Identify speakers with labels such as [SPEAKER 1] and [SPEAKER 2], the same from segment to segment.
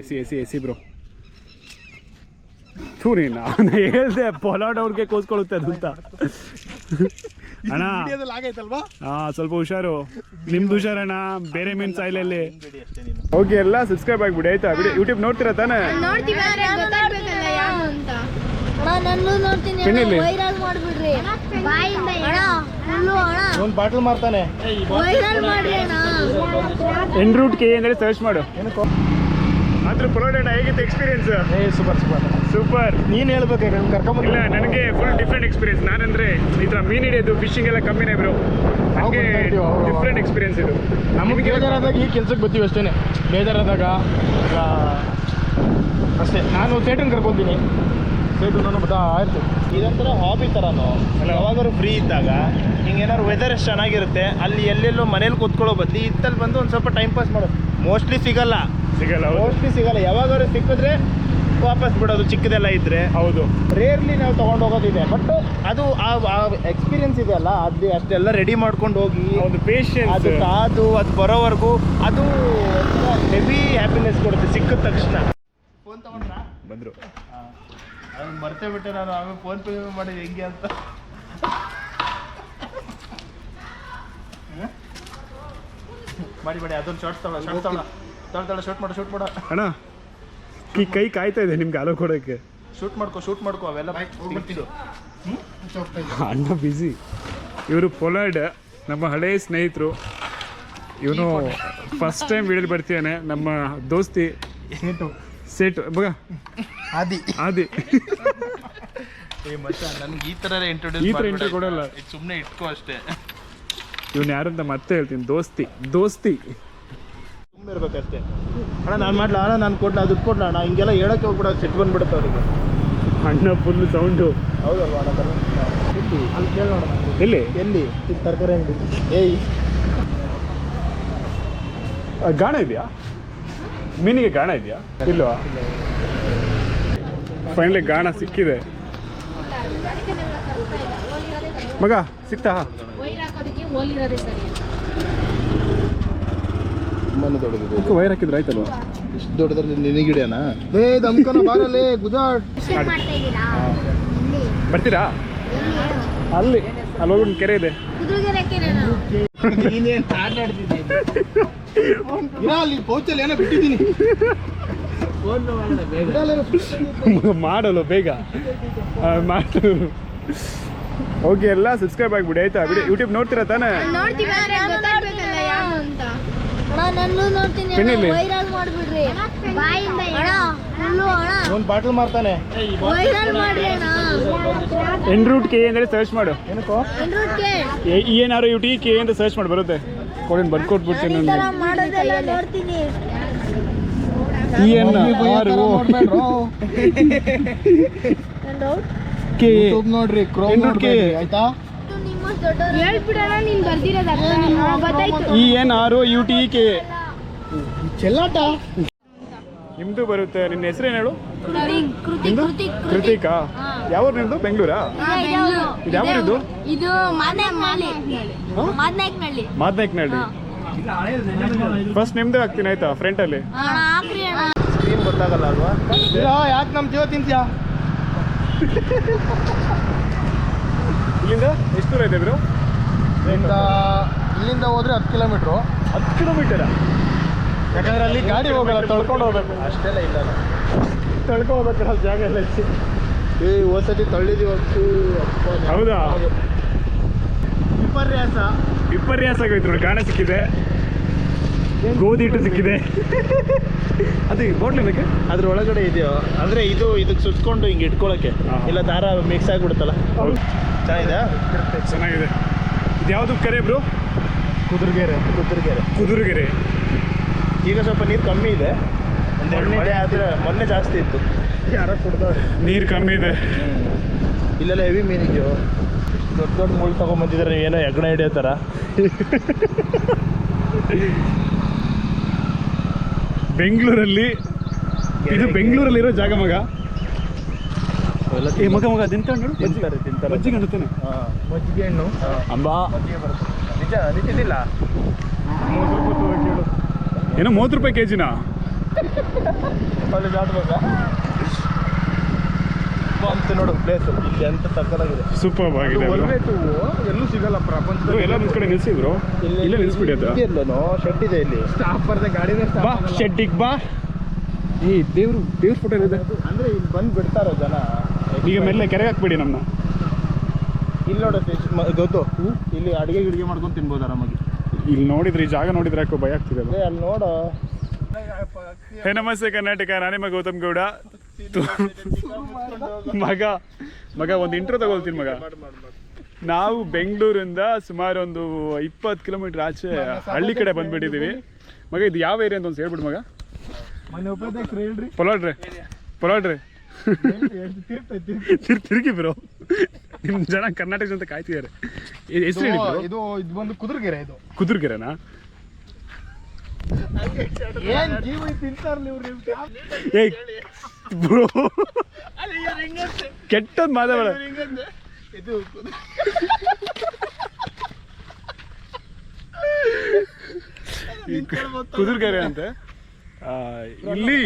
[SPEAKER 1] AC AC AC bro. ಥೂ ನೀನು ನಾನು ಹೇಳ್ದೆ ಪೊಲಾಡ್ ಅವ್ರಿಗೆ ಕೋಸ್ಕೊಳ್ಳುತ್ತೆ ಅದು ಅಂತ ಅಣ್ಣ.
[SPEAKER 2] ಆಗೈತಲ್ವಾ
[SPEAKER 1] ಹಾ ಸ್ವಲ್ಪ ಹುಷಾರು. ನಿಮ್ದು ಹುಷಾರಣ್ಣ? ಬೇರೆ ಮೀನ್ ಸಾಯಿಲಲ್ಲಿ ಓಕೆ ಎಲ್ಲ ಸಬ್ಸ್ಕ್ರೈಬ್ ಆಗ್ಬಿಡಿ ಆಯ್ತಾ? ಬಿಡಿ ಯೂಟ್ಯೂಬ್ ನೋಡ್ತೀರಾ ತಾನೇ?
[SPEAKER 3] ನೋಡ್ತೀವಿ ಆದ್ರೆ ಗೊತ್ತಾಗ್ಬೇಕಲ್ಲ ಯಾರು ಅಂತ.
[SPEAKER 4] ನಾನು ನೋಡ್ತೀನಿ
[SPEAKER 1] ಪೆನ್ನಿಲ್ಲಿ?
[SPEAKER 4] ವೈರಲ್ ಮಾಡ್ಬಿಡ್ರಿ.
[SPEAKER 3] ಬಾಯಿಂದ
[SPEAKER 4] ಅಣ್ಣ ಫುಲ್ಲು ಅಣ್ಣ.
[SPEAKER 2] ಒಂದು ಬಾಟ್ಲ್ ಮಾರ್ತಾನೆ.
[SPEAKER 4] ವೈರಲ್ ಮಾಡ್ರಿ ಅಣ್ಣ.
[SPEAKER 1] ಎನ್ ರೂಟ್ ಕೆ ಅಂದರೆ ಸರ್ಚ್ ಮಾಡು. ಮಾತ್ರ ಪೊಲಾಡ್ ಅಣ್ಣ ಹೇಗಿತ್ತು ಎಕ್ಸ್ಪೀರಿಯನ್ಸ್
[SPEAKER 2] ಏ ಸೂಪರ್ ಸೂಪರ್
[SPEAKER 1] ಸೂಪರ್
[SPEAKER 2] ನೀನು ಹೇಳ್ಬೇಕು ನಾನು ಕರ್ಕೊಂಬಂದು.
[SPEAKER 1] ಇಲ್ಲ ನನಗೆ ಫುಲ್ ಡಿಫ್ರೆಂಟ್ ಎಕ್ಸ್ಪೀರಿಯನ್ಸ್ ನಾನಂದ್ರೆ ಈ ಥರ ಮೀನ್ ಹಿಡಿಯೋದು ಫಿಶಿಂಗ್ ಎಲ್ಲ ಕಮ್ಮಿನೇ ಬ್ರೋ. ಡಿಫ್ರೆಂಟ್ ಎಕ್ಸ್ಪೀರಿಯನ್ಸ್ ಇದು.
[SPEAKER 2] ನಮಗೆ ಬೇಜಾರಾದಾಗ ಈ ಕೆಲ್ಸಕ್ಕೆ ಬರ್ತೀವಿ ಅಷ್ಟೇ ಬೇಜಾರಾದಾಗ ಈಗ ಅಷ್ಟೇ. ನಾನು ಸೇಟನ್ ಕರ್ಕೊತೀನಿ. ಸೇಟು ನಾನು ಬದಾ ಇರ್ತೀನಿ ಇದೊಂಥರ ಹಾಬಿ ಥರನೋ ಯಾವಾಗಾದ್ರು ಫ್ರೀ ಇದ್ದಾಗ ಹಿಂಗೆ ಏನಾದ್ರು ವೆದರ್ ಎಷ್ಟು ಚೆನ್ನಾಗಿರುತ್ತೆ ಅಲ್ಲಿ ಎಲ್ಲೆಲ್ಲೋ ಮನೇಲಿ ಕೂತ್ಕೊಳ್ಳೋ ಬದಲು ಇತ್ತಲ್ಲಿ ಬಂದು ಒಂದು ಸ್ವಲ್ಪ ಟೈಮ್ ಪಾಸ್ ಮಾಡೋದು. ಮೋಸ್ಟ್ಲಿ ಸಿಗಲ್ಲ.
[SPEAKER 1] ಸಿಗಲ್ಲ.
[SPEAKER 2] ಮೋಸ್ಟ್ಲಿ ಸಿಗಲ್ಲ. ಯಾವಾಗಾದ್ರೂ ಸಿಕ್ಕಿದ್ರೆ ವಾಪಸ್ ಬಿಡೋದು ಚಿಕ್ಕದೆಲ್ಲ ಇದ್ರೆ.
[SPEAKER 1] ಹೌದು.
[SPEAKER 2] ರೇರ್ಲಿ ನಾವು ತಗೊಂಡು ಹೋಗೋದಿದೆ ಬಟ್ ಅದು ಆ ಎಕ್ಸ್ಪೀರಿಯನ್ಸ್ ಇದೆಯಲ್ಲ ಅದು ಅಷ್ಟೆಲ್ಲ ರೆಡಿ ಮಾಡ್ಕೊಂಡು ಹೋಗಿ
[SPEAKER 1] ಒಂದು ಪೇಷನ್ಸ್
[SPEAKER 2] ಅದು ಕಾದು ಅದು ಬರೋವರೆಗೂ ಅದು ಹೆವಿ ಹ್ಯಾಪಿನೆಸ್ ಕೊಡುತ್ತೆ ಸಿಕ್ಕಿದ ತಕ್ಷಣ. ಫೋನ್ ತಗೊಂಡ್ರಾ?
[SPEAKER 1] ಬಂದ್ರು.
[SPEAKER 2] ಮರ್ತೇ ಬಿಟ್ಟೆ ನಾನು. ಆಮೇಲೆ ಫೋನ್ ಪೇ ಮಾಡಿ ಹೆಂಗೆ ಅಂತ? ಮಾಡಿ ಮಾಡಿ. ಅದೊಂದು ಶಾರ್ಟ್ಸ್ ತಗೊಳ ಶಾರ್ಟ್ಸ್ ತಗೊಳ ತಗೊಳ್ತಾಳ ಶೂಟ್ ಮಾಡು ಶೂಟ್ ಮಾಡು.
[SPEAKER 1] ಅಣ್ಣ ಈ ಕೈ ಕಾಯ್ತಾ ಇದೆ ನಿಮ್ಗೆ ಅಲೋ ಕೊಡೋಕ್ಕೆ
[SPEAKER 2] ಶೂಟ್ ಮಾಡ್ಕೊ ಶೂಟ್ ಮಾಡ್ಕೊ ಅವೆಲ್ಲ
[SPEAKER 1] ಅಣ್ಣ ಬ್ಯುಸಿ ಇವರು ಪೊಲಾಡ್ ನಮ್ಮ ಹಳೆಯ ಸ್ನೇಹಿತರು. ಇವನು ಫಸ್ಟ್ ಟೈಮ್ ವೀಡಿಯೋ ಬರ್ತೀಯಾನೆ ನಮ್ಮ ದೋಸ್ತಿ. ಸೇಟು. ಬಗ.
[SPEAKER 2] ಆದಿ.
[SPEAKER 1] ಆದಿ.
[SPEAKER 2] ನನ್ಗೆ ಈ ಥರ
[SPEAKER 1] ಈ
[SPEAKER 2] ಇಂಟ್ರೊಡ್ಯೂಸ್
[SPEAKER 1] ಥರ intro ಕೊಡಲ್ಲ.
[SPEAKER 2] ಸುಮ್ಮನೆ ಇಟ್ಕೋ ಅಷ್ಟೇ.
[SPEAKER 1] ಇವನು ಯಾರು ಅಂತ ಮತ್ತೆ ಹೇಳ್ತೀನಿ ದೋಸ್ತಿ ದೋಸ್ತಿ.
[SPEAKER 2] ಇರ್ಬೇಕಷ್ಟೇ ಅಣ್ಣ ನಾನು ಮಾಡ್ಲಾ? ಅಣ್ಣ ನಾನು ಕೊಡ್ಲಾ? ದುಡ್ಡು ಕೊಡ್ಲಾ? ಅಣ್ಣ ಹಿಂಗೆಲ್ಲ ಹೇಳಕ್ಕೆ ಹೋಗ್ಬಿಡ ಸಿಟ್ಟು ಬಂದ್ಬಿಡುತ್ತೆ ಅವ್ರಿಗೆ.
[SPEAKER 1] ಅಣ್ಣ ಫುಲ್ ಸೌಂಡು
[SPEAKER 2] ಹೌದಲ್ವಾ ಅಣ್ಣ? ಎಲ್ಲಿ? ಅಲ್ಲಿ ಕೇಳಿ ನೋಡೋಣ.
[SPEAKER 1] ಎಲ್ಲಿ?
[SPEAKER 2] ಎಲ್ಲಿ? ಇಲ್ಲಿ ತರಕಾರಿ ಅಂಗಡಿ. ಏಯ್.
[SPEAKER 1] ಆ, ಗಾಣ ಇದೆಯಾ? ಮೀನಿಗೆ ಗಾಣ ಇದೆಯಾ? ಇಲ್ವಾ? ಫೈನಲಿ ಗಾಣ ಸಿಕ್ಕಿದೆ. ಮಗ ಸಿಕ್ತಾ?
[SPEAKER 3] ಹಾಕೋದಕ್ಕೆ ಸರಿ
[SPEAKER 2] ತುಂಬಾನೇ ದೊಡ್ಡದಿದೆ
[SPEAKER 1] ಅದಕ್ಕೆ ವೈರ್ ಹಾಕಿದ್ರೆ ಆಯ್ತಲ್ವಾ?
[SPEAKER 2] ಇಷ್ಟು ದೊಡ್ಡದ್ರಲ್ಲಿ ನಿನಗಿಡಿಯನ ಏ ದಮ್ಕನ ಬಾರಲ್ಲೇ ಗುಜಾಟ್
[SPEAKER 3] ಮಾಡ್ತಾ ಇದ್ದೀರಾ?
[SPEAKER 1] ಬರ್ತೀರಾ? ಅಲ್ಲಿ ಅಲ್ಲಿ ಹೋಗಿ ಒಂದು ಕೆರೆ ಇದೆ.
[SPEAKER 4] ಕುದುರೆಗೆರೆಕ್ಕೆ ನಾನು
[SPEAKER 2] ನೀನೇನು ಆಟಾಡ್ತಿದ್ದೀನಿ ಇಲ್ಲ ಅಲ್ಲಿ ಪೌಚಲ್ಲಿ ಏನೋ ಬಿಟ್ಟಿದ್ದೀನಿ.
[SPEAKER 1] ಮಾಡಲು ಬೇಗ. ಆ, ಮಾಡು. ಓಕೆ ಎಲ್ಲ ಸಬ್ಸ್ಕ್ರೈಬ್ ಆಗ್ಬಿಡಿ ಆಯ್ತಾ? ಬಿಡಿ ಯೂಟ್ಯೂಬ್ ನೋಡ್ತೀರಾ ತಾನೇ?
[SPEAKER 3] ನೋಡ್ತೀವಿ
[SPEAKER 4] ನಾನು ನೋಡ್ತೀನಿ ಅಣ್ಣ. ವೈರಲ್ ಮಾಡ್ಬಿಡ್ರಿ.
[SPEAKER 3] ಬಾಯಿಂದ
[SPEAKER 4] ಅಣ್ಣ ಫುಲ್ಲು ಅಣ್ಣ
[SPEAKER 2] ಒಂದು ಬಾಟ್ಲ್ ಮಾರ್ತಾನೆ.
[SPEAKER 4] ವೈರಲ್ ಮಾಡ್ರಿ ಅಣ್ಣ.
[SPEAKER 1] ಎನ್ ರೂಟ್ ಕೆ ಅಂದರೆ ಸರ್ಚ್ ಮಾಡು.
[SPEAKER 2] ಏನಕ್ಕೋ?
[SPEAKER 4] ಎಲ್ರೂಕ್ಕೆ
[SPEAKER 1] ಆರ್ ಯು ಟಿ ಕೆ ಅಂತ ಸರ್ಚ್ ಮಾಡಿ ಬರುತ್ತೆ. ಕೊಡಿ ಬರ್ಕೊಟ್ಬಿಡ್ತೀನಿ
[SPEAKER 4] ಈ ಥರ
[SPEAKER 1] ನಾನು
[SPEAKER 4] ಮಾಡೋದೆಲ್ಲ ನೋಡ್ತೀನಿ.
[SPEAKER 1] ಇ ಎನ್ ಆರ್
[SPEAKER 4] ನನ್ನ ಡೌಟ್
[SPEAKER 1] ಕೆ
[SPEAKER 2] ಯೂಟ್ಯೂಬ್ ನೋಡ್ರಿ ಕ್ರೋಮ್
[SPEAKER 1] ಎನ್ ಕೆ.
[SPEAKER 2] ನೋಡ್ಬೇಡ್ರಿ ಆಯ್ತಾ?
[SPEAKER 3] ಹೇಳ್ಬಿಡೋಣ ನೀನು ಬರ್ದಿರೋದು ಅರ್ಥ ನಿಮ್ಗೆ ಗೊತ್ತಾಯ್ತು.
[SPEAKER 1] E N R O U T K.
[SPEAKER 2] ಚೆಲ್ಲಾಟ.
[SPEAKER 1] ನಿಮ್ದು ಬರುತ್ತೆ ನಿನ್ನ ಹೆಸರೇನು ಹೇಳು?
[SPEAKER 4] ಕೃತಿ
[SPEAKER 1] ನಿಮ್ದು?
[SPEAKER 4] ಕೃತಿ
[SPEAKER 1] ಕೃತಿಕಾ? ಯಾವ ನಿಮ್ದು? ಬೆಂಗಳೂರಾ? ಇದು ಯಾವ ಇದು
[SPEAKER 3] ಇದು
[SPEAKER 4] ಮಾದನಾಯಕನಹಳ್ಳಿ
[SPEAKER 1] ಫಸ್ಟ್ ನಿಮ್ದು ಹಾಕ್ತೀನಿ ಆಯ್ತಾ
[SPEAKER 4] ಫ್ರಂಟ್ ಅಲ್ಲಿ?
[SPEAKER 2] ಸ್ಕ್ರೀನ್ ಗೊತ್ತಾಗಲ್ಲ ಅಲ್ವಾ? ಯಾಕೆ ನಮ್ಮ ಜೀವ ತಿಂತ್ಯಾ?
[SPEAKER 1] ಇಲ್ಲಿಂದ ಎಷ್ಟು ದೂರ ಇದೆ ಬ್ರೋ?
[SPEAKER 2] ಇಲ್ಲಿಂದ ಇಲ್ಲಿಂದ ಹೋದ್ರೆ ಹತ್ತು ಕಿಲೋಮೀಟ್ರು.
[SPEAKER 1] ಹತ್ತು ಕಿಲೋಮೀಟರ್?
[SPEAKER 2] ಯಾಕಂದ್ರೆ ಅಲ್ಲಿ ಗಾಡಿ ಹೋಗಲ್ಲ ತಳ್ಕೊಂಡು ಹೋಗ್ಬೇಕು. ಅಷ್ಟೆಲ್ಲ ಇಲ್ಲ
[SPEAKER 1] ತಳ್ಕೊ ಅಲ್ಲಿ ಜಾಗ ಎಲ್ಲ ಇತ್ತು
[SPEAKER 2] ಏ ಹೋದ್ಸತಿ ತಳ್ಳಿದೀವಿ ಅಂತೂ. ಅಪ್ಪ ನಾನು-
[SPEAKER 1] ಹೌದಾ?
[SPEAKER 2] ವಿಪರ್ಯಾಸ.
[SPEAKER 1] ವಿಪರ್ಯಾಸ ಆಗೋಯ್ತು ನೋಡಿ ಕಾಣ ಸಿಕ್ಕಿದೆ. ಗೋಧಿ ಹಿಟ್ಟು ಸಿಕ್ಕಿದೆ. ಅದು ಬೋಟ್ಲಿ ಏನಕ್ಕೆ?
[SPEAKER 2] ಅದ್ರ ಒಳಗಡೆ ಇದೆಯೋ ಅಂದ್ರೆ ಇದು ಇದಕ್ಕೆ ಸುತ್ಕೊಂಡು ಹಿಂಗೆ ಇಟ್ಕೊಳಕ್ಕೆ ಇಲ್ಲ ದಾರ ಮಿಕ್ಸ್ ಆಗಿಬಿಡುತ್ತಲ್ಲ.
[SPEAKER 1] ಹೌದು.
[SPEAKER 2] ಚೆನ್ನಾಗಿದೆ?
[SPEAKER 1] ಚೆನ್ನಾಗಿದೆ. ಇದು ಯಾವುದು ಕೆರೆ ಬ್ರೋ?
[SPEAKER 2] ಕುದುರ್ಗೆರೆ ಕುದುರ್ಗೆರೆ.
[SPEAKER 1] ಕುದುರ್ಗೆರೆ.
[SPEAKER 2] ಈಗ ಸ್ವಲ್ಪ ನೀರು ಕಮ್ಮಿ ಇದೆ. ಒಂದೆರಡು ಮಳೆ ಆದರೆ ಮೊನ್ನೆ ಜಾಸ್ತಿ ಇತ್ತು. ಯಾರೋ ಕುಡ್ದವ್ರೆ.
[SPEAKER 1] ನೀರು ಕಮ್ಮಿ ಇದೆ.
[SPEAKER 2] ಇಲ್ಲೆಲ್ಲ ಹೆವಿ ಮೀನಿದೆಯೋ ದೊಡ್ಡ ದೊಡ್ಡ ಮುಳ್ಳು ತೊಗೊಂಬಂದಿದ್ದಾರೆ ಏನೋ ಹೆಗ್ಣ ಹಿಡಿಯೋ ಥರ
[SPEAKER 1] ಬೆಂಗಳೂರಲ್ಲಿ ಇದು. ಬೆಂಗಳೂರಲ್ಲಿರೋ ಜಾಗ ಮಗ. ಏ ಮಗ ಮಗ ತಿಂತಾನೆ
[SPEAKER 2] ತಿಂತಾರೆ ತಿಂತಾರೆ.
[SPEAKER 1] ಮಜ್ಜಿಗೆ ಹಣ್ಣು
[SPEAKER 2] ಹಾಂ ಮಜ್ಜಿಗೆ ಹಣ್ಣು.
[SPEAKER 1] ಅಂಬಾ.
[SPEAKER 2] ನಿಜ ನಿಂತಿದ್ದಿಲ್ಲ
[SPEAKER 1] ಏನೋ ಮೂವತ್ತು ರೂಪಾಯಿ ಕೆ ಜಿನಾ
[SPEAKER 5] ಬಂತು ನೋಡು ಪ್ಲೇಸ್ ಇಲ್ಲಿ ಅಂತ ತಕ್ಕಲಾಗಿದೆ
[SPEAKER 1] ಸೂಪರ್ ಆಗಿದೆ
[SPEAKER 5] ಎಲ್ಲೂ ಸಿಗಲ್ಲ ಪ್ರಪಂಚದಲ್ಲಿ.
[SPEAKER 1] ಎಲ್ಲ ನಿಲ್ಸ್ ಕಡೆ ನಿಲ್ಸಿ ಬ್ರೋ ಇಲ್ಲೇ ನಿಲ್ಸ್ಬಿಡಿ ಅದು.
[SPEAKER 5] ಇಲ್ಲನೋ ಶೆಡ್ ಇದೆ ಇಲ್ಲಿ. ಸ್ಟಾಪ್ ಬರ್ದೆ ಗಾಡಿನೇ
[SPEAKER 1] ಬಾ ಶೆಡ್ಡಿಗೆ ಬಾ. ಈ ದೇವ್ರು ದೇವ್ರ ಫೋಟೋ ಇದೆ
[SPEAKER 5] ಅಂದ್ರೆ ಇಲ್ಲಿ ಬಂದು ಬಿಡ್ತಾರೋ ಜನ?
[SPEAKER 1] ಈಗ ಮೆಲ್ಲ ಕೆರೆಗೆ ಹಾಕ್ಬಿಡಿ ನಮ್ಮನ್ನ
[SPEAKER 5] ಇಲ್ಲಿ ನೋಡೋ ಗೊತ್ತು. ಇಲ್ಲಿ ಅಡುಗೆ ಗಿಡಿಗೆ ಮಾಡ್ಕೊಂಡು ತಿನ್ಬೋದು ಆರಾಮಾಗಿ.
[SPEAKER 1] ಇಲ್ಲಿ ನೋಡಿದ್ರೆ ಈ ಜಾಗ ನೋಡಿದ್ರೆ ಯಾಕೋ ಭಯ ಆಗ್ತಿದೆ.
[SPEAKER 5] ಅಲ್ಲಿ ನೋಡೋ.
[SPEAKER 1] ಹೇ ನಮಸ್ತೆ ಕರ್ನಾಟಕ ನಾನೇ ಮಗ ಗೌತಮ್ ಗೌಡ. ಮಗ ಮಗ ಒಂದು ಇಂಟ್ರೋ ತಗೊಳ್ತೀನಿ ಮಗ. ನಾವು ಬೆಂಗಳೂರಿಂದ ಸುಮಾರು ಒಂದು ಇಪ್ಪತ್ತು ಕಿಲೋಮೀಟರ್ ಆಚೆ ಹಳ್ಳಿ ಕಡೆ ಬಂದ್ಬಿಟ್ಟಿದ್ದೀವಿ. ಮಗ ಇದು ಯಾವ ಏರಿಯಾ ಅಂತ ಒಂದು ಹೇಳ್ಬಿಡು ಮಗ. ಪೊಲಾಡ್ರಿ ಪೊಲಾಡ್ರಿ. ತಿರ್ ತಿರುಗಿ ಬ್ರೋ. ನಿಮ್ಮ ಜನ ಕರ್ನಾಟಕ ಅಂತ ಕಾಯ್ತಿದ್ದಾರೆ. ಹೆಸರು
[SPEAKER 5] ಇದು ಇದು ಬಂದು ಕುದುರ್ಗೆರೆ ಇದು.
[SPEAKER 1] ಕುದುರ್ಗೆರೆನಾ?
[SPEAKER 5] ಏನ್ ಜೀವ ತಿಂತಾರಲ್ಲ ಇವ್ರು
[SPEAKER 1] ಏ ಬ್ರೋ. ಕೆಟ್ಟದ್ ಮಾತಾಡ.
[SPEAKER 5] ಇದು
[SPEAKER 1] ಕುದುರ್ಗೆರೆ ಅಂತೆ. ಇಲ್ಲಿ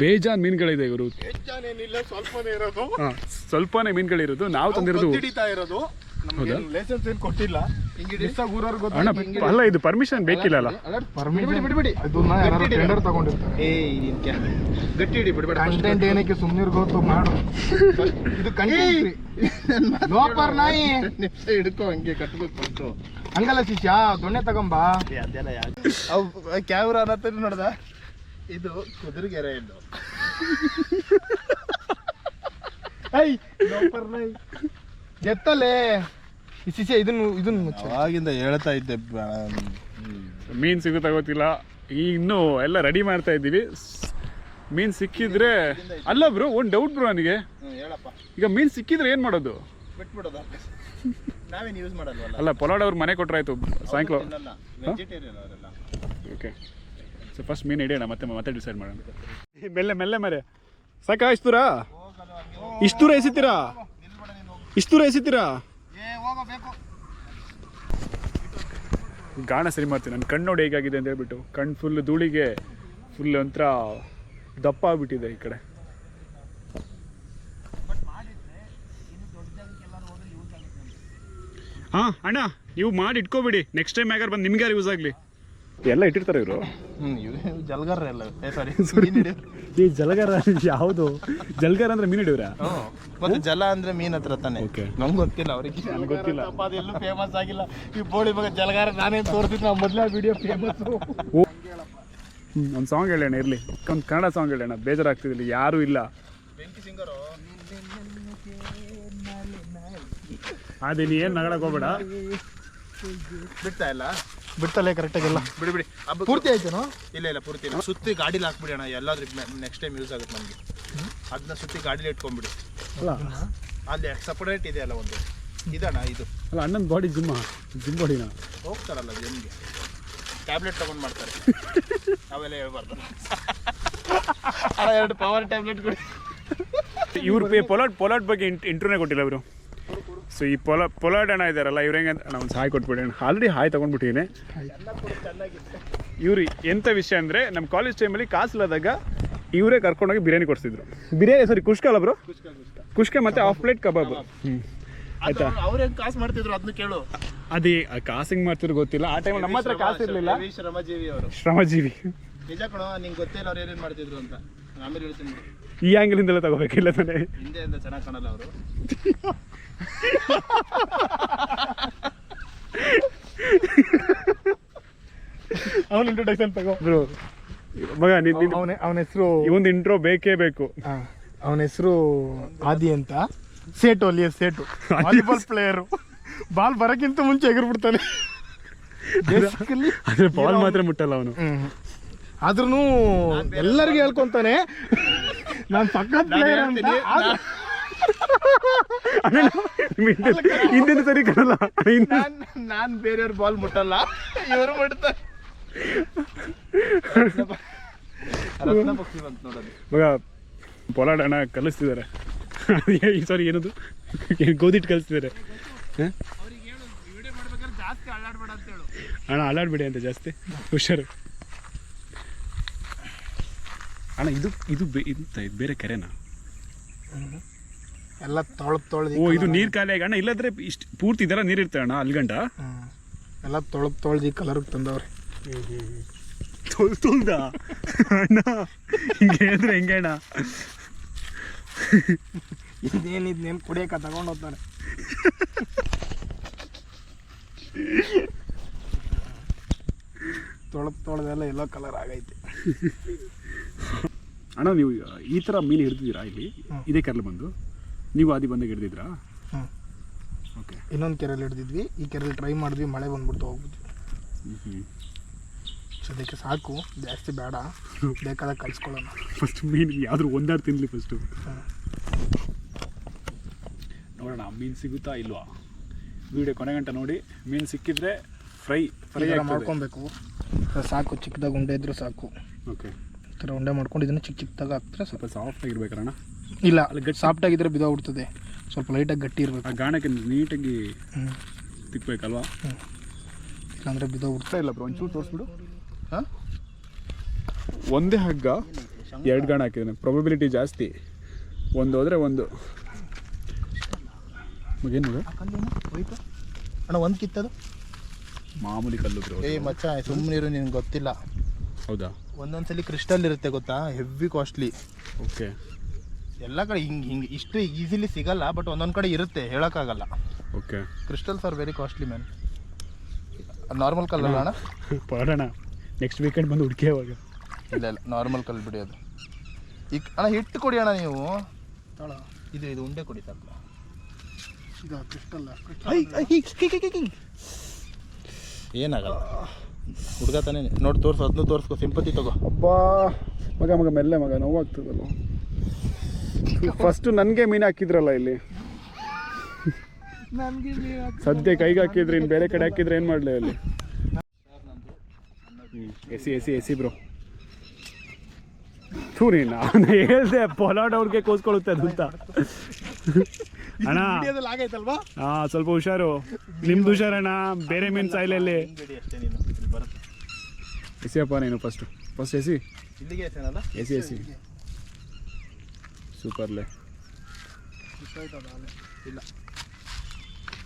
[SPEAKER 1] ಬೇಜಾನ್ ಮೀನುಗಳಿದೆ ಇವರು.
[SPEAKER 5] ಹೆಚ್ಚಾನೇನಿಲ್ಲ ಸ್ವಲ್ಪನೇ ಇರೋದು.
[SPEAKER 1] ಸ್ವಲ್ಪನೇ ಮೀನುಗಳಿರೋದು. ನಾವು ತಂದಿರೋದು
[SPEAKER 5] ಹಿಡಿತಾ ಇರೋದು ನಮ್ಗೆ ಲೈಸೆನ್ಸ್ ಏನು ಕೊಟ್ಟಿಲ್ಲ.
[SPEAKER 1] ಅಣ್ಣ ಅಲ್ಲ ಇದು ಪರ್ಮಿಷನ್ ಬೇಕಿಲ್ಲ ಅಲ್ಲ?
[SPEAKER 5] ಟೆಂಡರ್ ತಗೊಂಡಿರ್ತಾರೆ. ಏ ಗಟ್ಟಿ ಹಿಡಿ ಬಿಡ್ಬೇಡ ಕಂಟೆಂಟ್ ಏನಕ್ಕೆ ಸುಮ್ಮನೆ ಗೊತ್ತು ಮಾಡು. ಇದು ಕಂಟೆಂಟ್ ಲೋಪರ್ ನಾಯಿ. ನಿಮಿಷ ಹಿಡ್ಕೊ ಹಂಗೆ ಕಟ್ಬೇಕು ಫಸ್ಟು ಹಂಗಲ್ಲ ಶಿಷ್ಯ ದೊಣ್ಣೆ ತಗೊಂಬಾ. ಅವು ಕ್ಯಾಮ್ರಾ ಅನ್ನತ್ತ ನೋಡ್ದ? ಇದು ಕುದುರೆಗೆರೆ ಇದು ಐ ಎತ್ತಲೇ. ಇಸಿಸೆ ಇದನ್ನು ಇದನ್ನು ಮುಚ್ಚು.
[SPEAKER 2] ಆಗಿಂದ ಹೇಳ್ತಾ ಇದ್ದೆ
[SPEAKER 1] ಮೀನ್ ಸಿಗುತ್ತಾ ಗೊತ್ತಿಲ್ಲ. ಈಗ ಇನ್ನು ಎಲ್ಲ ರೆಡಿ ಮಾಡ್ತಾ ಇದ್ದೀವಿ. ಮೀನ್ ಸಿಕ್ಕಿದ್ರೆ ಅಲ್ಲ ಬ್ರೋ ಒಂದು ಡೌಟ್ ಬ್ರೋ ನನಗೆ.
[SPEAKER 5] ಹೇಳಪ್ಪ.
[SPEAKER 1] ಈಗ ಮೀನ್ ಸಿಕ್ಕಿದ್ರೆ ಏನು ಮಾಡೋದು?
[SPEAKER 5] ಬಿಟ್ಬಿಡೋದ ನಾವೇನು ಯೂಸ್ ಮಾಡಲ್ವಲ್ಲ?
[SPEAKER 1] ಅಲ್ಲ ಪೊಲಾಡ್ ಅವ್ರ ಮನೆ ಕೊಟ್ರಾಯ್ತು. ಸಾಯಂಕಾಲ.
[SPEAKER 5] ವೆಜಿಟೇರಿಯನ್ ಅವರೆಲ್ಲ.
[SPEAKER 1] ಓಕೆ ಸೊ ಫಸ್ಟ್ ಮೀನು ಹಿಡಿಯೋಣ ಮತ್ತೆ ಮತ್ತೆ ಡಿಸೈಡ್ ಮಾಡೋಣ. ಮೆಲ್ಲೆ ಮೆಲ್ಲೆ ಮರೆ ಸಾಕಾ ಇಷ್ಟು ದೂರ ಇಷ್ಟು ದೂರ ಎಸಿತೀರಾ? ಇಷ್ಟು ದೂರ ಎಸಿತೀರಾ? ಗಾಣ ಸರಿ ಮಾಡ್ತೀನಿ. ನನ್ನ ಕಣ್ಣು ನೋಡಿ ಹೇಗಾಗಿದೆ ಅಂತ ಹೇಳ್ಬಿಟ್ಟು. ಕಣ್ಣು ಫುಲ್ ಧೂಳಿಗೆ ಫುಲ್ ಒಂಥರ ದಪ್ಪ ಆಗ್ಬಿಟ್ಟಿದೆ ಈ ಕಡೆ. ಹಾ ಅಣ್ಣ ನೀವು ಮಾಡಿ ಇಟ್ಕೋಬಿಡಿ. ನೆಕ್ಸ್ಟ್ ಟೈಮ್ ಯಾರು ಬಂದು ನಿಮ್ಗೆ ಯಾರು ಯೂಸ್ ಆಗಲಿ. ಎಲ್ಲ ಇಟ್ಟಿರ್ತಾರೆ ಇವರು.
[SPEAKER 5] ಜಲ್ಗಾರ ಎಲ್ಲ ಸಾರಿ
[SPEAKER 1] ಈ ಜಲಗಾರ ಯಾವುದು? ಜಲಗಾರ ಅಂದ್ರೆ ಮೀನು ಹಿಡಿಯವ್ರ?
[SPEAKER 5] ಮತ್ತೆ ಜಲ ಅಂದ್ರೆ ಮೀನ್ ಹತ್ರ ತಾನೆ. ನಂಗೆ ಗೊತ್ತಿಲ್ಲ ಅವ್ರಿಗೆ.
[SPEAKER 1] ನನಗೆ ಗೊತ್ತಿಲ್ಲ.
[SPEAKER 5] ಅದೆಲ್ಲೂ ಫೇಮಸ್ ಆಗಿಲ್ಲ. ಈ ಬೋಳಿ ಬಗ್ಗೆ ಜಲಗಾರ ನಾನೇ ತೋರಿಸಿದ್ ನಾವು ಮೊದಲೇ ವಿಡಿಯೋ ಫೇಮಸ್
[SPEAKER 1] ಒಂದು ಸಾಂಗ್ ಹೇಳೋಣ ಇರಲಿ. ಒಂದು ಕನ್ನಡ ಸಾಂಗ್ ಹೇಳೋಣ. ಬೇಜಾರಾಗ್ತಿದಿಲ್ಲ ಯಾರೂ ಇಲ್ಲ. ಅದೇ ನೀ ಏನು ನಗಳಕ್ಕೆ ಹೋಗ್ಬೇಡ.
[SPEAKER 5] ಬಿಡ್ತಾ ಇಲ್ಲ? ಬಿಡ್ತಲೇ ಕರೆಕ್ಟಾಗಿಲ್ಲ
[SPEAKER 2] ಬಿಡಿ ಬಿಡಿ. ಹಬ್ಬ
[SPEAKER 5] ಪೂರ್ತಿ ಆಯ್ತೇನೋ?
[SPEAKER 2] ಇಲ್ಲ ಇಲ್ಲ ಪೂರ್ತಿ ಇಲ್ಲ. ಸುತ್ತಿ ಗಾಡಿಲಿ ಹಾಕ್ಬಿಡಿ ಅಣ್ಣ ಎಲ್ಲಾದ್ರೂ ನೆಕ್ಸ್ಟ್ ಟೈಮ್ ಯೂಸ್ ಆಗುತ್ತೆ ನಮಗೆ. ಅದನ್ನ ಸುತ್ತಿ ಗಾಡಿಲಿ ಇಟ್ಕೊಂಡ್ಬಿಡಿ.
[SPEAKER 1] ಅಲ್ಲ.
[SPEAKER 2] ಅಲ್ಲಿ ಸಪರೇಟ್ ಇದೆ ಅಲ್ಲ ಒಂದು? ಇದಣ್ಣ ಇದು.
[SPEAKER 1] ಅಲ್ಲ ಅಣ್ಣನ ಬಾಡಿ ಜಿಮ್ಮ? ಜಿಮ್ ಬಾಡಿನ
[SPEAKER 2] ಹೋಗ್ತಾರಲ್ಲ ಜಿಮ್ಗೆ ಟ್ಯಾಬ್ಲೆಟ್ ತಗೊಂಡ್ ಮಾಡ್ತಾರೆ. ಅವೆಲ್ಲ ಹೇಳ್ಬಾರ್ದು.
[SPEAKER 5] ಎರಡು ಪವರ್ ಟ್ಯಾಬ್ಲೆಟ್ ಕೊಡಿ.
[SPEAKER 1] ಇವ್ರು ಪೊಲಾಟ್ ಪೊಲಾಟ್ ಬಗ್ಗೆ ಇಂಟ್ರೂನೇ ಕೊಟ್ಟಿಲ್ಲ ಇವರು. ಸೊ ಈ ಪೊಲ ಪೊಲಾಡ್ ಅಣ್ಣ ಇದ್ದಾರಲ್ಲ ಇವ್ರು ಹೆಂಗೆ ನಾವು ಒಂದು ಹಾಯ್ ಕೊಟ್ಬಿಡಿ ಆಲ್ರೆಡಿ ಹಾಯ್ ತೊಗೊಂಡ್ಬಿಟ್ಟಿದ್ದೀನಿ. ಇವ್ರು ಎಂಥ ವಿಷಯ ಅಂದರೆ ನಮ್ಮ ಕಾಲೇಜ್ ಟೈಮಲ್ಲಿ ಕಾಸಿಲ್ಲದಾಗ ಇವರೇ ಕರ್ಕೊಂಡೋಗಿ ಬಿರಿಯಾನಿ ಕೊಡ್ಸಿದ್ರು. ಬಿರಿಯಾನಿ ಸಾರಿ ಕುಷ್ಕ ಅಲ್ಲ ಬ್ರೋ ಕುಷ್ಕ ಮತ್ತೆ ಆಫ್ ಪ್ಲೇಟ್ ಕಬಾಬ್ ಹ್ಞೂ ಆಯ್ತಾ?
[SPEAKER 2] ಅವ್ರು ಹೆಂಗೆ ಕಾಸು ಮಾಡ್ತಿದ್ರು ಅದನ್ನ ಕೇಳು.
[SPEAKER 1] ಅದೇ ಕಾಸಿಂಗ್ ಮಾಡ್ತಿದ್ರು ಗೊತ್ತಿಲ್ಲ. ಆ ಟೈಮಲ್ಲಿ ನಮ್ಮ ಹತ್ರ ಕಾಸು ಇರಲಿಲ್ಲ.
[SPEAKER 2] ಶ್ರಮಜೀವಿ ಅವರು.
[SPEAKER 1] ಶ್ರಮಜೀವಿ.
[SPEAKER 2] ನಿಜ ಕಣೋ ನಿಂಗೆ ಗೊತ್ತಿಲ್ಲ ಅವ್ರು ಏನೇನು ಮಾಡ್ತಿದ್ರು ಅಂತ. ಆಮೇಲೆ ಹೇಳ್ತೀನಿ.
[SPEAKER 1] ಈ ಆ್ಯಂಗಲಿಂದೆಲ್ಲ ತಗೋಬೇಕಿಲ್ಲ ತಾನೇ?
[SPEAKER 2] ಹಿಂದೆಯಿಂದ ಚೆನ್ನಾಗಿ ಕಾಣಲ್ಲ ಅವರು.
[SPEAKER 5] ಅವನ ಇಂಟ್ರೊಡಕ್ಷನ್ ತಗೋ?
[SPEAKER 1] ಬ್ರೋ ಮಗ ನಿನ್ನ
[SPEAKER 5] ಅವನ ಅವನ ಹೆಸರು
[SPEAKER 1] ಒಂದು ಇಂಟ್ರೋ ಬೇಕೇ ಬೇಕು.
[SPEAKER 5] ಅವನ ಹೆಸರು ಆದಿ ಅಂತ. ಸೇಟು ಅಲ್ಲಿ ಸೇಟು. ವಾಲಿಬಾಲ್ ಪ್ಲೇಯರು ಬಾಲ್ ಬರೋಕ್ಕಿಂತ ಮುಂಚೆ ಎಗರ್ಬಿಡ್ತಾನೆ. ಬಿಡ್ತಾನೆ
[SPEAKER 1] ಆದರೆ ಬಾಲ್ ಮಾತ್ರ ಮುಟ್ಟಲ್ಲ ಅವನು.
[SPEAKER 5] ಆದ್ರೂ ಎಲ್ಲರಿಗೂ ಹೇಳ್ಕೊಂತಾನೆ. ನಾನು ಸಖತ್ ಪ್ಲೇಯರ್ ಅಂತ. ಆದ್ರೂ
[SPEAKER 1] ಹಿಂದಿನ ಸರಿ ಕಾಣಲ್ಲ.
[SPEAKER 2] ನಾನು ಬೇರೆಯವ್ರ ಬಾಲ್ ಮುಟ್ಟಲ್ಲ. ಇವರು ಮುಟ್ತಾರೆ.
[SPEAKER 1] ಮಗ ಪೊಲಾಡ್ ಅಣ್ಣ ಕಲಿಸ್ತಿದ್ದಾರೆ. ಸಾರಿ ಏನದು? ಗೋಧಿಟ್ಟು ಕಲಿಸ್ತಿದ್ದಾರೆ? ಅಣ್ಣ ಅಲ್ಲಾಡ್ಬೇಡಿ ಅಂತ ಜಾಸ್ತಿ. ಹುಷಾರು. ಅಣ್ಣ ಇದು ಇದು ಬೇ- ಇಂತ ಇದು ಬೇರೆ ಕೆರೆನಾ?
[SPEAKER 5] ಎಲ್ಲ ತೊಳೆದು ತೊಳೆದು
[SPEAKER 1] ಓ ಇದು ನೀರು ಖಾಲಿ ಅಣ್ಣ ಇಲ್ಲದ್ರೆ ಇಷ್ಟು ಪೂರ್ತಿ ಇದೆಲ್ಲ ನೀರು ಇರ್ತದೆ ಅಣ್ಣ ಅಲ್ಗಂಟ?
[SPEAKER 5] ಎಲ್ಲ ತೊಳೆದು ತೊಳೆದು ಈ ಕಲರ್ಗೆ ತಂದವ್ರೆ.
[SPEAKER 1] ತೊಳ್ ತೊಳ್ದ? ಅಣ್ಣ ಹಿಂಗೆ ಹೇಳಿದ್ರೆ ಹೆಂಗೆ ಅಣ್ಣ?
[SPEAKER 5] ಇದೇನು ಇದನ್ನೇನು ಕುಡಿಯಕ್ಕೆ ತಗೊಂಡು ಹೋಗ್ತಾರೆ ತೊಳೆದು ತೊಳೆದೆಲ್ಲ ಎಲ್ಲೋ ಕಲರ್ ಆಗೈತೆ.
[SPEAKER 1] ಅಣ್ಣ ನೀವು ಈ ಥರ ಮೀನು ಹಿಡಿದಿದ್ದೀರಾ ಇಲ್ಲಿ. ಇದೇ ಕರ್ಲು ಬಂದು? ನೀವು ಆದಿ ಬಂದಾಗ ಹಿಡ್ದಿದ್ರಾ? ಓಕೆ
[SPEAKER 5] ಇನ್ನೊಂದು ಕೆರೆಯಲ್ಲಿ ಹಿಡ್ದಿದ್ವಿ. ಈ ಕೆರೆಯಲ್ಲಿ ಟ್ರೈ ಮಾಡಿದ್ವಿ ಮಳೆ ಬಂದ್ಬಿಡ್ತು ಹೋಗ್ಬಿಟ್ವಿ.
[SPEAKER 1] ಹ್ಞೂ
[SPEAKER 5] ಸದ್ಯಕ್ಕೆ ಸಾಕು. ಜಾಸ್ತಿ ಬೇಡ. ಬೇಕಾದಾಗ ಕಲ್ಸ್ಕೊಳ್ಳೋಣ
[SPEAKER 1] ಫಸ್ಟ್ ಮೀನು ಯಾವ್ದು ಒಂದಾರು ತಿನ್ನಲಿ ಫಸ್ಟು. ನೋಡೋಣ ಮೀನು ಸಿಗುತ್ತಾ ಇಲ್ವಾ? ವಿಡಿಯೋ ಕೊನೆ ಗಂಟೆ ನೋಡಿ. ಮೀನು ಸಿಕ್ಕಿದ್ರೆ ಫ್ರೈ ಫ್ರೈ
[SPEAKER 5] ಮಾಡ್ಕೊಬೇಕು. ಸಾಕು. ಚಿಕ್ಕದಾಗ ಉಂಡೆ ಇದ್ರೂ ಸಾಕು.
[SPEAKER 1] ಓಕೆ
[SPEAKER 5] ಈ ಥರ ಉಂಡೆ ಮಾಡ್ಕೊಂಡು ಇದನ್ನು ಚಿಕ್ಕ ಚಿಕ್ಕದಾಗ ಹಾಕ್ತಾರೆ ಸ್ವಲ್ಪ
[SPEAKER 1] ಸಾಫ್ಟ್ ಆಗಿರ್ಬೇಕಣ್ಣ
[SPEAKER 5] ಇಲ್ಲ
[SPEAKER 1] ಸಾಫ್ಟ್
[SPEAKER 5] ಆಗಿದ್ರೆ ಬಿದ್ದೋಗ್ಬಿಡ್ತದೆ ಸ್ವಲ್ಪ ಲೈಟಾಗಿ ಗಟ್ಟಿ
[SPEAKER 1] ಆ
[SPEAKER 5] ಇರಬೇಕು
[SPEAKER 1] ಗಾಣಕ್ಕೆ ನೀಟಾಗಿ
[SPEAKER 5] ತಿಕ್ಕಬೇಕಲ್ವಾ
[SPEAKER 1] ತಿಕ್ಬೇಕಲ್ವಾ?
[SPEAKER 5] ಇಲ್ಲಾಂದರೆ ಬಿದ್ದೋಗ್ಬಿಡ್ತದೆ
[SPEAKER 1] ಇಲ್ಲ ಬ್ರೋ ಒಂಚೂರು ತೋರಿಸ್ಬಿಡು.
[SPEAKER 2] ಹಾಂ?
[SPEAKER 1] ಒಂದೇ ಹಗ್ಗ ಎರಡು ಗಾಣ ಹಾಕಿದ್ದಾನೆ. ಪ್ರೊಬಬಿಲಿಟಿ ಜಾಸ್ತಿ. ಒಂದು ಹೋದರೆ ಒಂದು. ಏನು
[SPEAKER 2] ಅಣ್ಣ ಒಂದು ಕಿತ್ತದು?
[SPEAKER 1] ಮಾಮೂಲಿ ಕಲ್ಲು ಬ್ರೋ.
[SPEAKER 2] ಏ ಮಚ್ಚ ಸುಮ್ಮನಿರು ನಿನ್ಗೆ ಗೊತ್ತಿಲ್ಲ.
[SPEAKER 1] ಹೌದಾ?
[SPEAKER 2] ಒಂದೊಂದ್ಸಲಿ ಕ್ರಿಸ್ಟಲ್ ಇರುತ್ತೆ ಗೊತ್ತಾ? ಹೆವಿ ಕಾಸ್ಟ್ಲಿ
[SPEAKER 1] ಓಕೆ
[SPEAKER 2] ಎಲ್ಲ ಕಡೆ ಹಿಂಗೆ ಹಿಂಗೆ ಇಷ್ಟು ಈಸಿಲಿ ಸಿಗಲ್ಲ ಬಟ್ ಒಂದೊಂದು ಕಡೆ ಇರುತ್ತೆ ಹೇಳೋಕ್ಕಾಗಲ್ಲ.
[SPEAKER 1] Okay.
[SPEAKER 2] Crystals are very costly man normal ಕಲ್ಲಲ್ಲ ಅಣ್ಣ?
[SPEAKER 1] ಪಡೋಣ ನೆಕ್ಸ್ಟ್ ವೀಕೆಂಡ್ ಬಂದು ಹುಡುಕಿ ಅವಾಗ
[SPEAKER 2] ಇಲ್ಲ ಇಲ್ಲ ನಾರ್ಮಲ್ ಕಲ್ಲು ಬಿಡಿ ಅದು. ಈಗ ಅಣ್ಣ ಹಿಟ್ಟು ಕೊಡಿ ಅಣ್ಣ ನೀವು. ಇದು ಇದು ಉಂಡೆ ಕೊಡಿ ಸಾಕು.
[SPEAKER 5] ಇದು ಕ್ರಿಸ್ಟಲ್
[SPEAKER 2] ಏನಾಗಲ್ಲ. ಹುಡುಗ ತಾನೇ ನೋಡಿ ತೋರ್ಸು ಅದನ್ನು ತೋರಿಸ್ಕೊ ಸಿಂಪತಿ ತಗೋ.
[SPEAKER 1] ಅಬ್ಬಾ. ಮಗ ಮಗ ಮೆಲ್ಲೆ ಮಗ ನೋವಾಗ್ತದಲ್ಲ. ಫಸ್ಟು ನನಗೆ ಮೀನು ಹಾಕಿದ್ರಲ್ಲ ಇಲ್ಲಿ? ಸದ್ಯ ಕೈಗೆ ಹಾಕಿದ್ರಿ ಇನ್ನು ಬೇರೆ ಕಡೆ ಹಾಕಿದ್ರೆ ಏನು ಮಾಡಲಿ ಅಲ್ಲಿ? ಎಸಿ ಎಸಿ ಎಸಿ ಬ್ರೋ ಥೂರಿ ನಾನು ಹೇಳ್ದೆ ಪೊಲಾಡ್ ಅವ್ರಿಗೆ ಕೋಸ್ಕೊಳ್ಳುತ್ತೆ ಅದು ಅಂತ. ಅಣ್ಣ. ಹಾ ಸ್ವಲ್ಪ ಹುಷಾರು. ನಿಮ್ದು ಹುಷಾರಣ್ಣ ಬೇರೆ ಮೀನು ಸಾಯಿಲಲ್ಲಿ.
[SPEAKER 2] ಎಸಿ ಅಪ್ಪ
[SPEAKER 1] ಎಸಿಯಪ್ಪ ನೀನು first first AC. AC AC. ಸೂಪರ್ಲೆ.
[SPEAKER 2] ಇಲ್ಲ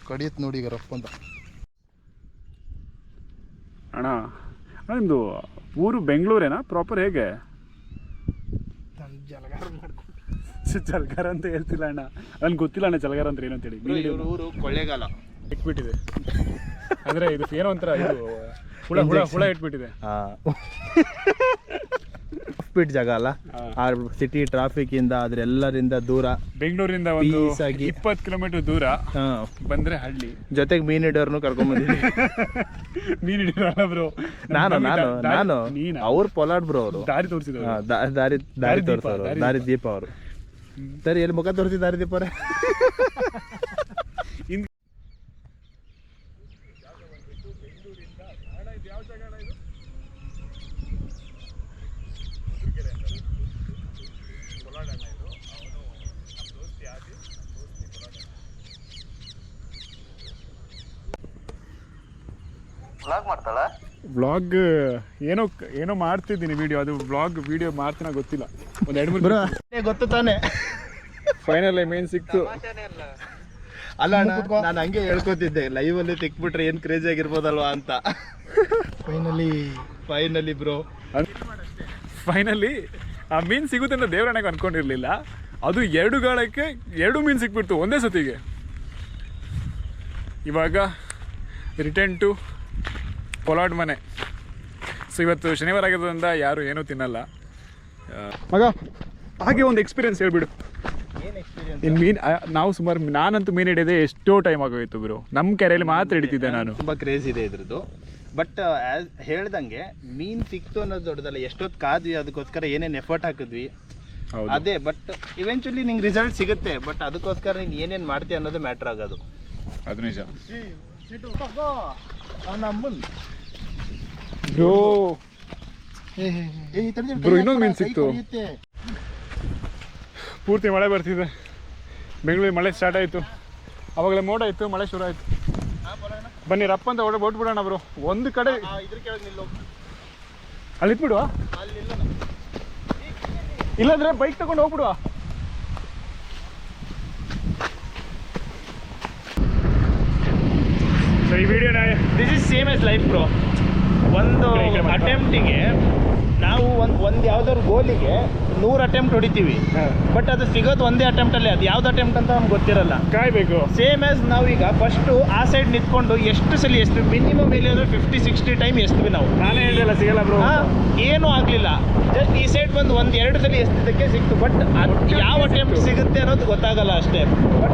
[SPEAKER 2] ಕಡಿಯತ್ ನೋಡಿ ಈಗ ರಫ್ ಅಂತ.
[SPEAKER 1] ಅಣ್ಣ ಅಣ್ಣ ನಿಮ್ಮದು ಊರು ಬೆಂಗಳೂರೇನಾ? ಪ್ರಾಪರ್ ಹೇಗೆ?
[SPEAKER 5] ಜಲಗಾರ ಮಾಡ್ಕೊಂಡು.
[SPEAKER 1] ಜಲಗಾರ ಅಂತ ಹೇಳ್ತಿಲ್ಲ ಅಣ್ಣ. ನನ್ಗೆ ಗೊತ್ತಿಲ್ಲ ಅಣ್ಣ ಜಲಗಾರ ಅಂತ ಏನು ಅಂತೇಳಿ.
[SPEAKER 2] ಇವ್ರ ಊರು ಕೊಳ್ಳೇಗಾಲ.
[SPEAKER 1] ಇಟ್ಬಿಟ್ಟಿದೆ. ಅಂದರೆ ಇದು ಏನೋ ಒಂಥರ ಇದು ಹುಳ ಹುಳ ಹುಳ ಇಟ್ಬಿಟ್ಟಿದೆ.
[SPEAKER 2] ಸ್ಪೀಡ್ ಜಾಗ ಅಲ್ಲ. ಆ ಸಿಟಿ ಟ್ರಾಫಿಕ್ ಇಂದ ಅದ್ರೆಲ್ಲರಿಂದ ದೂರ.
[SPEAKER 1] ಬೆಂಗಳೂರಿಂದ ಒಂದು
[SPEAKER 2] Peace ಆಗಿ.
[SPEAKER 1] ಇಪ್ಪತ್ತು ಕಿಲೋಮೀಟರ್ ದೂರ
[SPEAKER 2] ಹಾ.
[SPEAKER 1] ಬಂದ್ರೆ ಹಳ್ಳಿ.
[SPEAKER 2] ಜೊತೆಗೆ ಮೀನ್ ಹಿಡಿಯೋರ್ನು ಕರ್ಕೊಂಡ್ ಬಂದಿದ್ವಿ
[SPEAKER 1] ಮೀನ್ ಹಿಡಿಯೋಣ ಬ್ರೋ
[SPEAKER 2] ನಾನು ನಾನು ನಾನು.
[SPEAKER 1] ನೀನ?
[SPEAKER 2] ಅವ್ರು ಪೊಲಾಡ್ ಬ್ರೋ ಅವರು.
[SPEAKER 1] ದಾರಿ ತೋರಿಸಿದ್ರು
[SPEAKER 2] ದಾರಿ
[SPEAKER 1] ದಾರಿ
[SPEAKER 2] ತೋರಿಸೋರು.
[SPEAKER 1] ದಾರಿ
[SPEAKER 2] ದಾರಿ ದೀಪ. ಅವರು. ಸರಿ ಎಲ್ಲಿ ಮುಖ ತೋರಿಸಿ ದಾರಿ ದೀಪ ಅವ್ರೆ?
[SPEAKER 1] ಬ್ಲಾಗ್ ಏನೋ ಏನೋ ಮಾಡ್ತಿದ್ದೀನಿ ವಿಡಿಯೋ ಅದು ಬ್ಲಾಗ್ ವಿಡಿಯೋ ಮಾಡ್ತೀನ ಗೊತ್ತಿಲ್ಲ. ಒಂದು ಎರಡು ಮೂರು
[SPEAKER 2] ಗೊತ್ತು ತಾನೆ.
[SPEAKER 1] ಫೈನಲ್ ಮೇನ್ ಸಿಕ್ತು.
[SPEAKER 2] ಅಲ್ಲ ನಾನು ಹಂಗೆ ಹೇಳ್ಕೊತಿದ್ದೆ ಲೈವ್ ಅಲ್ಲಿ ತಿಕ್ಬಿಟ್ರೆ ಏನ್ ಕ್ರೇಜಿ ಆಗಿರ್ಬೋದಲ್ವಾ ಅಂತ.
[SPEAKER 5] ಫೈನಲಿ
[SPEAKER 2] ಫೈನಲಿ ಬ್ರೋ
[SPEAKER 1] ಫೈನಲಿ ಆ ಮೀನು ಸಿಗುತ್ತೆ ಅಂತ ದೇವರಣೆಗೆ ಅನ್ಕೊಂಡಿರ್ಲಿಲ್ಲ. ಅದು ಎರಡು ಗಾಳಕ್ಕೆ ಎರಡು ಮೀನು ಸಿಕ್ಬಿಡ್ತು ಒಂದೇ ಸತಿಗೆ. ಇವಾಗ ರಿಟರ್ನ್ ಟು ಪೊಲಾಡ್ ಮನೆ. ಸೊ ಇವತ್ತು ಶನಿವಾರ ಆಗಿರೋದ್ರಿಂದ ಯಾರು ಏನೂ ತಿನ್ನಲ್ಲ. ಮಗ ಹಾಗೆ ಒಂದು ಎಕ್ಸ್ಪೀರಿಯನ್ಸ್ ಹೇಳ್ಬಿಡು.
[SPEAKER 2] ಏನ್ ಎಕ್ಸ್ಪೀರಿಯನ್ಸ್
[SPEAKER 1] ಇನ್ನು ಮೀನು ನಾವು ಸುಮಾರು ನಾನಂತೂ ಮೀನು ಹಿಡಿಯೋದೇ ಎಷ್ಟೋ ಟೈಮ್ ಆಗೋಯ್ತು ಗುರು ನಮ್ಮ ಕೆರೆಯಲ್ಲಿ ಮಾತ್ರ ಹಿಡಿತಿದ್ದೆ ನಾನು.
[SPEAKER 2] ತುಂಬಾ ಕ್ರೇಜ್ ಇದೆ ಇದ್ರದ್ದು. ಬಟ್ ಹೇಳ್ದಂಗೆ ಮೀನ್ ಸಿಕ್ತು ಅನ್ನೋದು ದೊಡ್ಡದಲ್ಲ ಎಷ್ಟೊತ್ತು ಕಾದ್ವಿ ಅದಕ್ಕೋಸ್ಕರ ಏನೇನು ಎಫರ್ಟ್ ಹಾಕಿದ್ವಿ.
[SPEAKER 1] ಹೌದು.
[SPEAKER 2] ಅದೇ ಬಟ್ ಇವೆಂಚುಲಿ ನಿಂಗೆ ರಿಸಲ್ಟ್ ಸಿಗುತ್ತೆ ಬಟ್ ಅದಕ್ಕೋಸ್ಕರ ನೀನು ಏನೇನು ಮಾಡ್ತೀಯ ಅನ್ನೋದು ಮ್ಯಾಟ್ರ್ ಆಗೋದು.
[SPEAKER 1] ಅದು ನಿಜ.
[SPEAKER 2] ನಮ್ಮನ್
[SPEAKER 1] ಬ್ರೋ Bro, ಇನ್ನೊಂದ್ ಮೀನ್ ಸಿಕ್ತು. ಪೂರ್ತಿ ಮಳೆ ಬರ್ತಿದೆ. ಬೆಂಗಳೂರಿಗೆ ಮಳೆ ಸ್ಟಾರ್ಟ್ ಆಯಿತು. ಅವಾಗಲೇ ಮೋಡ ಇತ್ತು ಮಳೆ ಶುರು ಆಯಿತು. ಬನ್ನಿ ರಪ್ಪ ಅಂತ ಹೊಡೆ ಬಿಡೋಣ ಬ್ರೋ. ಒಂದು ಕಡೆ ಅಲ್ಲಿ ಇಟ್ಬಿಡುವ ಇಲ್ಲಾಂದ್ರೆ ಬೈಕ್ ತಗೊಂಡು ಹೋಗ್ಬಿಡುವ? ಸೊ ಈ ವಿಡಿಯೋನ
[SPEAKER 2] this is same as life bro ಒಂದು. ಅಟೆಂಪ್ಟಿಗೆ ನಾವು ಒಂದು ಒಂದು ಯಾವ್ದಾದ್ರು ಗೋಲಿಗೆ ನೂರು ಅಟೆಂಪ್ಟ್ ಹೊಡಿತೀವಿ. ಬಟ್ ಅದು ಸಿಗೋದು ಒಂದೇ ಅಟೆಂಪ್ಟ್ ಅಲ್ಲಿ. ಅದು ಯಾವ್ದು ಅಟೆಂಪ್ಟ್ ಅಂತ ನಮ್ಗೆ ಗೊತ್ತಿರಲ್ಲ.
[SPEAKER 1] ಕಾಯ್ಬೇಕು.
[SPEAKER 2] ಸೇಮ್ ಆಸ್ ನಾವೀಗ ಫಸ್ಟು ಆ ಸೈಡ್ ನಿಂತ್ಕೊಂಡು ಎಷ್ಟು ಸಲ ಎಷ್ಟು ಮಿನಿಮಮ್ ಇಲ್ಲಿ ಅಂದ್ರೆ ಫಿಫ್ಟಿ ಸಿಕ್ಸ್ಟಿ ಟೈಮ್ ಎಸ್ತೀವಿ ನಾವು.
[SPEAKER 1] ನಾನೇ ಹೇಳಿಲ್ಲ ಸಿಗಲ್ಲ ಬ್ರೋ
[SPEAKER 2] ಏನೂ ಆಗಲಿಲ್ಲ. ಜಸ್ಟ್ ಈ ಸೈಡ್ ಬಂದು ಒಂದು ಎರಡು ಸಲ ಎಸ್ತಿದ್ದಕ್ಕೆ ಸಿಕ್ತು. ಬಟ್ ಯಾವ ಅಟೆಂಪ್ಟ್ ಸಿಗುತ್ತೆ ಅನ್ನೋದು ಗೊತ್ತಾಗಲ್ಲ ಅಷ್ಟೇ. ಬಟ್